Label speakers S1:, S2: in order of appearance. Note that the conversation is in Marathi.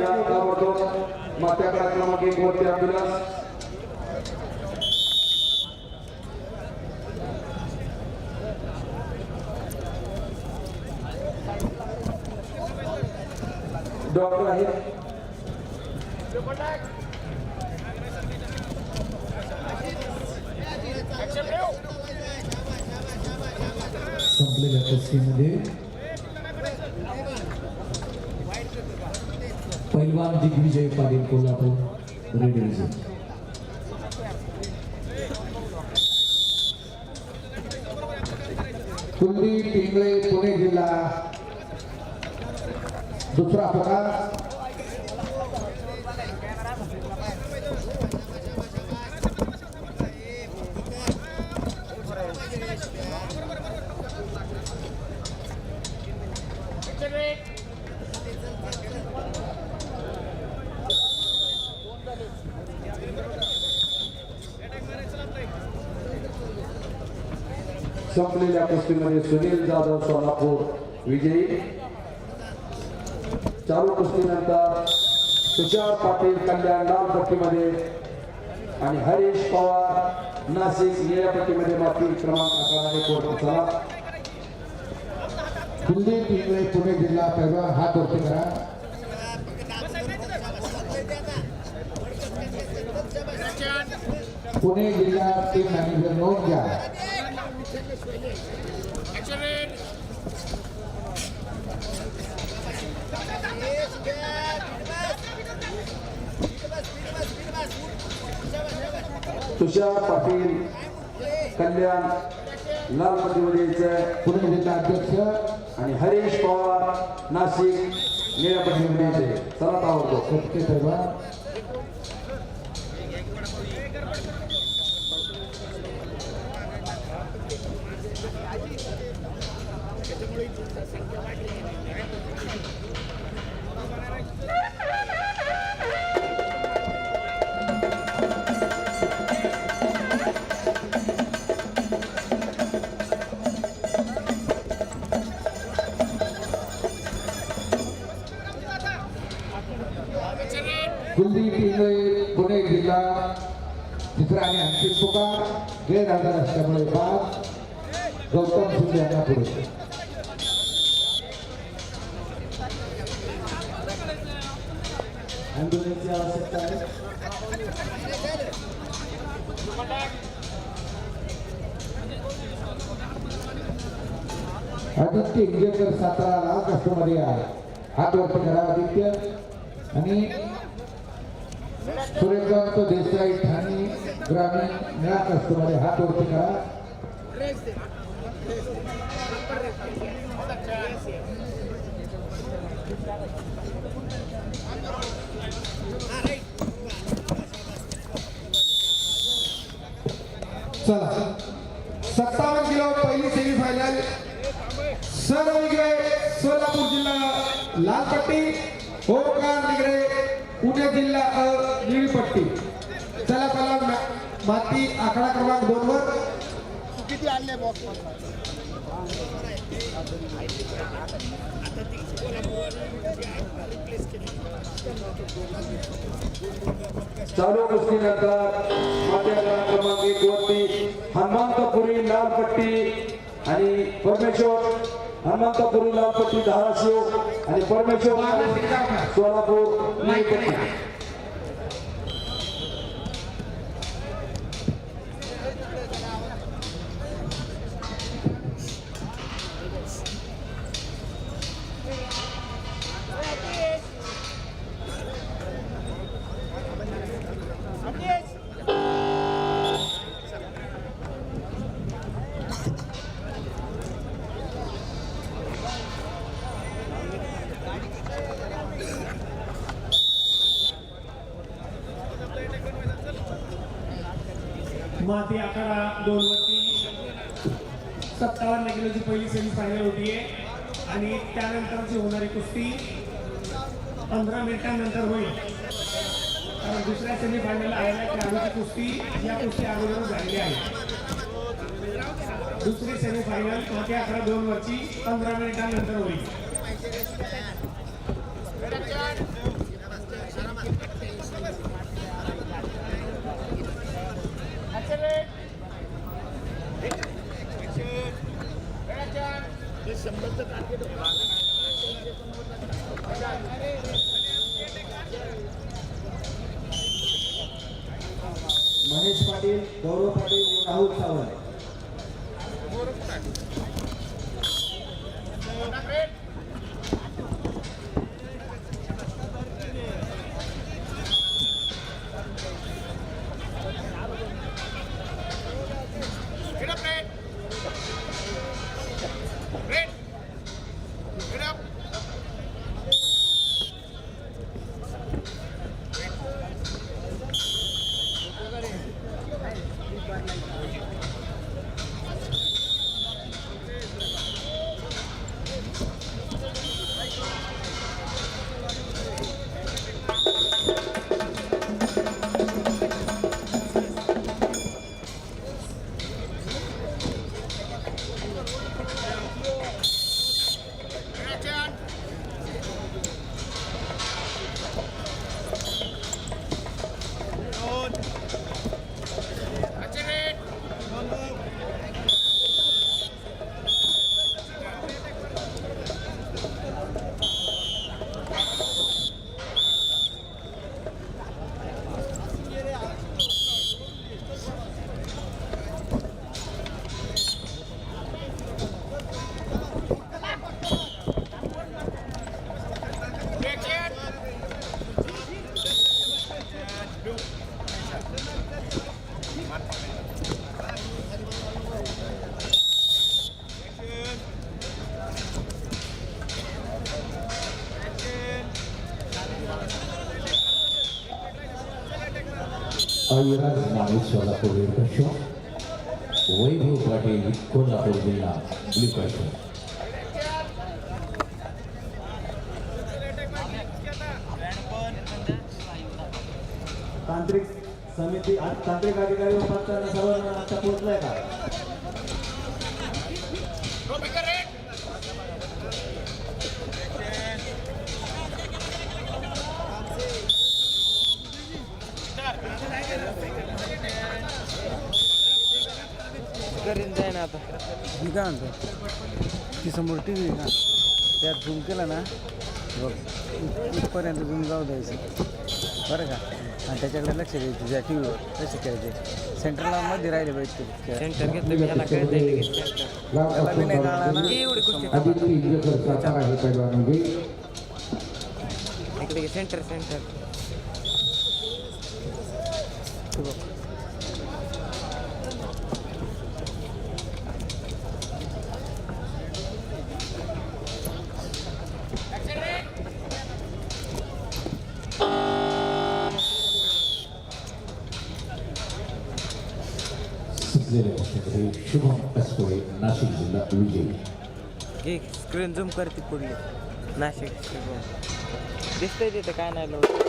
S1: या ताबडतोब मात्या क्रमांक एक वरती अभिलाष. डॉक्टर आहेत.
S2: संपलेल्या कुस्तीमध्ये पैलवान दिग्विजय पाटील कोल्हापूर रेड डिव्हिजन
S3: कुलदीप पिंगळे पुणे जिल्हा. दुसरा प्रकार.
S1: संपलेल्या कुस्तीमध्ये सुनील जाधव सोलापूर विजयी. चालू कुस्तीनंतर तुषार पाटील कल्याण लाल पट्टीमध्ये आणि हरीश पवार नाशिक निळ्या पट्टीमध्ये माती क्रमांक अकरा एक
S3: कुलदीप इंगळे पुणे जिल्हा पैलवान हात वरती करा. पुणे जिल्हा टीम मॅनेजर नोंद घ्या.
S1: तुषार पाटील कल्याण लाल पट्टीमध्ये यायचं
S3: पुणे जिल्हा अध्यक्ष
S1: आणि हरीश पवार नाशिक निळ्या पट्टीमध्ये. यायचे चला
S3: कुलदीप पिंगळे पुणे जिल्हा तिसरा आणि अंतिम पुकार गैरहजर असल्यामुळे बाद गौतम सिंग यांना पुरस्कार
S1: ॲम्ब्युलन्सची आवश्यकता आहे.
S3: आदित्य इंजेकर सातारा लाल कष्टमध्ये आहे. हात वरती करा आदित्य. आणि सूर्यकांत देसाई ठाणे ग्रामीण निळा कष्टमध्ये हात वरती करा
S4: चला. सत्तावन्न किलो पहिली सेमी फायनल सर्व निगरे सोलापूर जिल्हा लालपट्टी. ओमकार निगरे पुणे जिल्हा अ, चला चला पहिला माती आकडा क्रमांक दोन वर.
S5: किती आणले बॉक्स
S1: चालू कुस्तीनंतर मात्या क्रमांक एक वरती हनुमंतपुरी लालपट्टी आणि परमेश्वर. हनुमंतपुरी लालपट्टी धाराशिव आणि परमेश्वर सोलापूर.
S6: माती अकरा दोन वरती सत्तावन्न किलोची पहिली सेमी फायनल होती आणि त्यानंतरची होणारी कुस्ती पंधरा मिनिटांनंतर होईल. कारण दुसऱ्या सेमी फायनल आलेल्या खेळाडूची कुस्ती या कुस्ती अगोदरच झालेली आहे. दुसरी सेमी फायनल माती अकरा दोन वरची पंधरा मिनिटांनंतर होईल.
S7: महेश पाटील गौरव पाटील राहुल सावंत.
S2: अविराज माने सोलापूर रेड शो वैभव पाटील कोल्हापूर जिल्हा ब्ल्यू शो
S7: तांत्रिक समिती आज तांत्रिक अधिकारी उपाध्याय सर्वांना आता पोहोचलाय का?
S8: करीन ना आता. मी काय म्हणतो ती समोर टी व्ही ना त्यात झूम केला ना बघ इथपर्यंत झूम जाऊ द्यायचं. बरं का? आणि त्याच्याकडे लक्ष द्यायचं त्या टी व्हीवर कसे करायचे सेंटरला मध्ये राहिले पाहिजे सेंटर घेतलं त्याला त्याला बी नाही कळणार ना. एवढी इकडे सेंटर सेंटर
S2: सुचलेले शुभम कसकोळे नाशिक जिल्हा विजयी.
S8: एक स्क्रीन झूम करते पुढली. नाशिक दिसतंय तिथं काय नाही लावलं